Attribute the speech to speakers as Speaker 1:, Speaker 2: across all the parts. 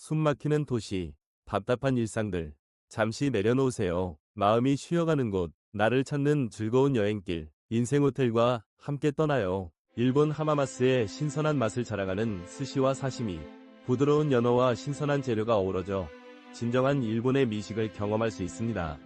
Speaker 1: 숨막히는 도시, 답답한 일상들. 잠시 내려놓으세요. 마음이 쉬어가는 곳, 나를 찾는 즐거운 여행길, 인생 호텔과 함께 떠나요. 일본 하마마스의 신선한 맛을 자랑하는 스시와 사시미, 부드러운 연어와 신선한 재료가 어우러져 진정한 일본의 미식을 경험할 수 있습니다.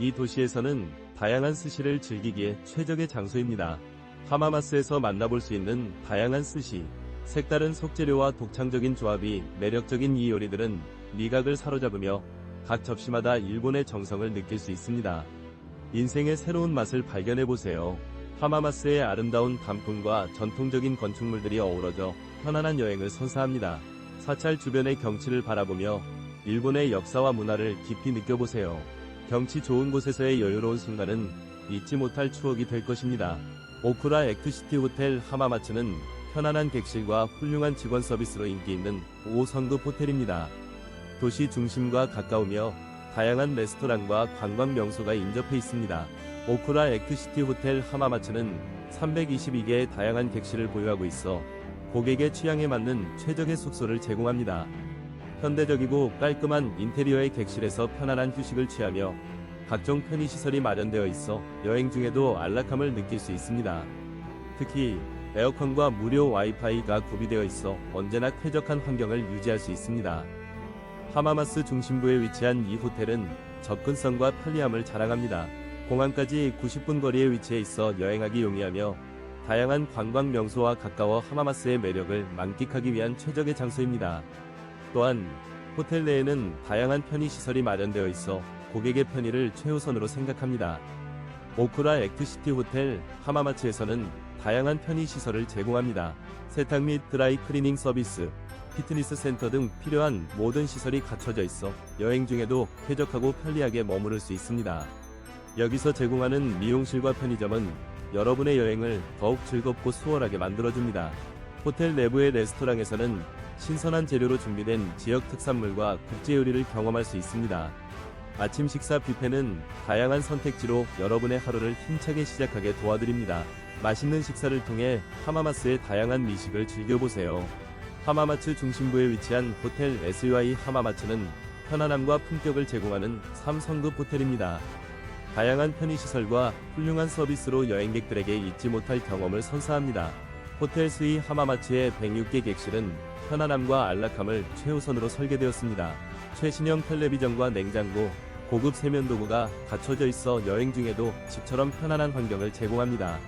Speaker 1: 이 도시에서는 다양한 스시를 즐기기에 최적의 장소입니다. 하마마스에서 만나볼 수 있는 다양한 스시, 색다른 속재료와 독창적인 조합이 매력적인 이 요리들은 미각을 사로잡으며 각 접시마다 일본의 정성을 느낄 수 있습니다. 인생의 새로운 맛을 발견해보세요. 하마마스의 아름다운 단풍과 전통적인 건축물들이 어우러져 편안한 여행을 선사합니다. 사찰 주변의 경치를 바라보며 일본의 역사와 문화를 깊이 느껴보세요. 경치 좋은 곳에서의 여유로운 순간은 잊지 못할 추억이 될 것입니다. 오쿠라 액트시티 호텔 하마마츠는 편안한 객실과 훌륭한 직원 서비스로 인기 있는 5성급 호텔입니다. 도시 중심과 가까우며 다양한 레스토랑과 관광 명소가 인접해 있습니다. 오쿠라 액트시티 호텔 하마마츠는 322개의 다양한 객실을 보유하고 있어 고객의 취향에 맞는 최적의 숙소를 제공합니다. 현대적이고 깔끔한 인테리어의 객실에서 편안한 휴식을 취하며 각종 편의시설이 마련되어 있어 여행 중에도 안락함을 느낄 수 있습니다. 특히 에어컨과 무료 와이파이가 구비되어 있어 언제나 쾌적한 환경을 유지할 수 있습니다. 하마마스 중심부에 위치한 이 호텔은 접근성과 편리함을 자랑합니다. 공항까지 90분 거리에 위치해 있어 여행하기 용이하며 다양한 관광 명소와 가까워 하마마스의 매력을 만끽하기 위한 최적의 장소입니다. 또한 호텔 내에는 다양한 편의 시설이 마련되어 있어 고객의 편의를 최우선으로 생각합니다. 오쿠라 액트시티 호텔 하마마츠에서는 다양한 편의시설을 제공합니다. 세탁 및 드라이 클리닝 서비스, 피트니스 센터 등 필요한 모든 시설이 갖춰져 있어 여행 중에도 쾌적하고 편리하게 머무를 수 있습니다. 여기서 제공하는 미용실과 편의점은 여러분의 여행을 더욱 즐겁고 수월하게 만들어줍니다. 호텔 내부의 레스토랑에서는 신선한 재료로 준비된 지역 특산물과 국제 요리를 경험할 수 있습니다. 아침 식사 뷔페는 다양한 선택지로 여러분의 하루를 힘차게 시작하게 도와드립니다. 맛있는 식사를 통해 하마마스의 다양한 미식을 즐겨보세요. 하마마츠 중심부에 위치한 호텔 SUI 하마마츠는 편안함과 품격을 제공하는 3성급 호텔입니다. 다양한 편의시설과 훌륭한 서비스로 여행객들에게 잊지 못할 경험을 선사합니다. 호텔 스위 하마마츠의 106개 객실은 편안함과 안락함을 최우선으로 설계되었습니다. 최신형 텔레비전과 냉장고, 고급 세면도구가 갖춰져 있어 여행 중에도 집처럼 편안한 환경을 제공합니다.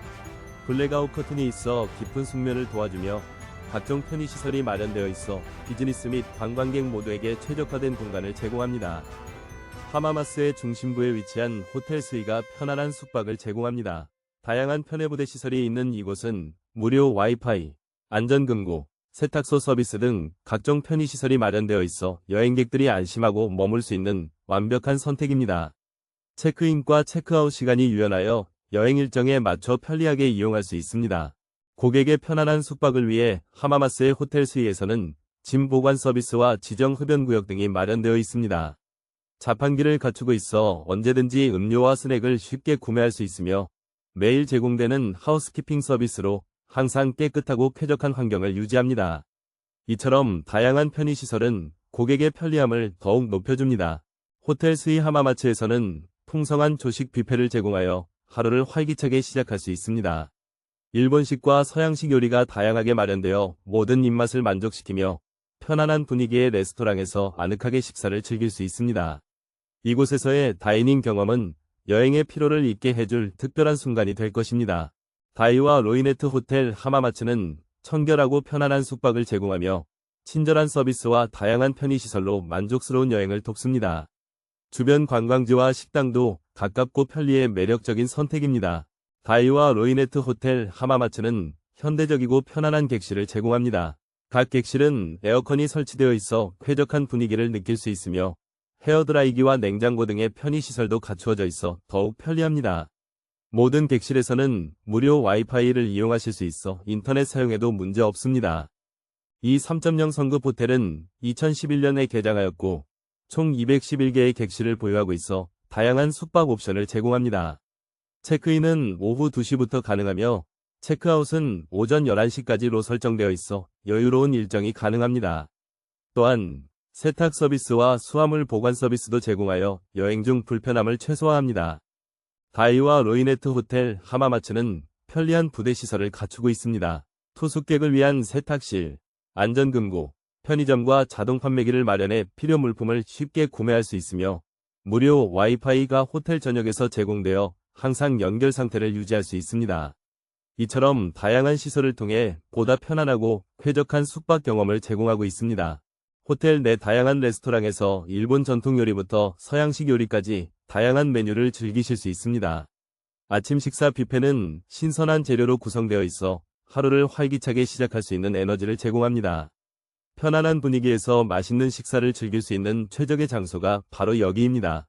Speaker 1: 블랙아웃 커튼이 있어 깊은 숙면을 도와주며 각종 편의시설이 마련되어 있어 비즈니스 및 관광객 모두에게 최적화된 공간을 제공합니다. 하마마스의 중심부에 위치한 호텔 스위가 편안한 숙박을 제공합니다. 다양한 편의부대 시설이 있는 이곳은 무료 와이파이, 안전금고, 세탁소 서비스 등 각종 편의시설이 마련되어 있어 여행객들이 안심하고 머물 수 있는 완벽한 선택입니다. 체크인과 체크아웃 시간이 유연하여 여행 일정에 맞춰 편리하게 이용할 수 있습니다. 고객의 편안한 숙박을 위해 하마마스의 호텔 스위에서는 짐 보관 서비스와 지정 흡연 구역 등이 마련되어 있습니다. 자판기를 갖추고 있어 언제든지 음료와 스낵을 쉽게 구매할 수 있으며 매일 제공되는 하우스키핑 서비스로 항상 깨끗하고 쾌적한 환경을 유지합니다. 이처럼 다양한 편의시설은 고객의 편리함을 더욱 높여줍니다. 호텔 스위 하마마츠에서는 풍성한 조식 뷔페를 제공하여 하루를 활기차게 시작할 수 있습니다. 일본식과 서양식 요리가 다양하게 마련되어 모든 입맛을 만족시키며 편안한 분위기의 레스토랑에서 아늑하게 식사를 즐길 수 있습니다. 이곳에서의 다이닝 경험은 여행의 피로를 잊게 해줄 특별한 순간이 될 것입니다. 다이와 로이네트 호텔 하마마츠는 청결하고 편안한 숙박을 제공하며 친절한 서비스와 다양한 편의시설로 만족스러운 여행을 돕습니다. 주변 관광지와 식당도 가깝고 편리해 매력적인 선택입니다. 다이와 로이네트 호텔 하마마츠는 현대적이고 편안한 객실을 제공합니다. 각 객실은 에어컨이 설치되어 있어 쾌적한 분위기를 느낄 수 있으며 헤어드라이기와 냉장고 등의 편의시설도 갖추어져 있어 더욱 편리합니다. 모든 객실에서는 무료 와이파이를 이용하실 수 있어 인터넷 사용에도 문제 없습니다. 이 3.0 성급 호텔은 2011년에 개장하였고 총 211개의 객실을 보유하고 있어 다양한 숙박 옵션을 제공합니다. 체크인은 오후 2시부터 가능하며 체크아웃은 오전 11시까지로 설정되어 있어 여유로운 일정이 가능합니다. 또한 세탁 서비스와 수화물 보관 서비스도 제공하여 여행 중 불편함을 최소화합니다. 다이와 로이네트 호텔 하마마츠는 편리한 부대 시설을 갖추고 있습니다. 투숙객을 위한 세탁실, 안전금고, 편의점과 자동 판매기를 마련해 필요 물품을 쉽게 구매할 수 있으며 무료 와이파이가 호텔 전역에서 제공되어 항상 연결 상태를 유지할 수 있습니다. 이처럼 다양한 시설을 통해 보다 편안하고 쾌적한 숙박 경험을 제공하고 있습니다. 호텔 내 다양한 레스토랑에서 일본 전통 요리부터 서양식 요리까지 다양한 메뉴를 즐기실 수 있습니다. 아침 식사 뷔페는 신선한 재료로 구성되어 있어 하루를 활기차게 시작할 수 있는 에너지를 제공합니다. 편안한 분위기에서 맛있는 식사를 즐길 수 있는 최적의 장소가 바로 여기입니다.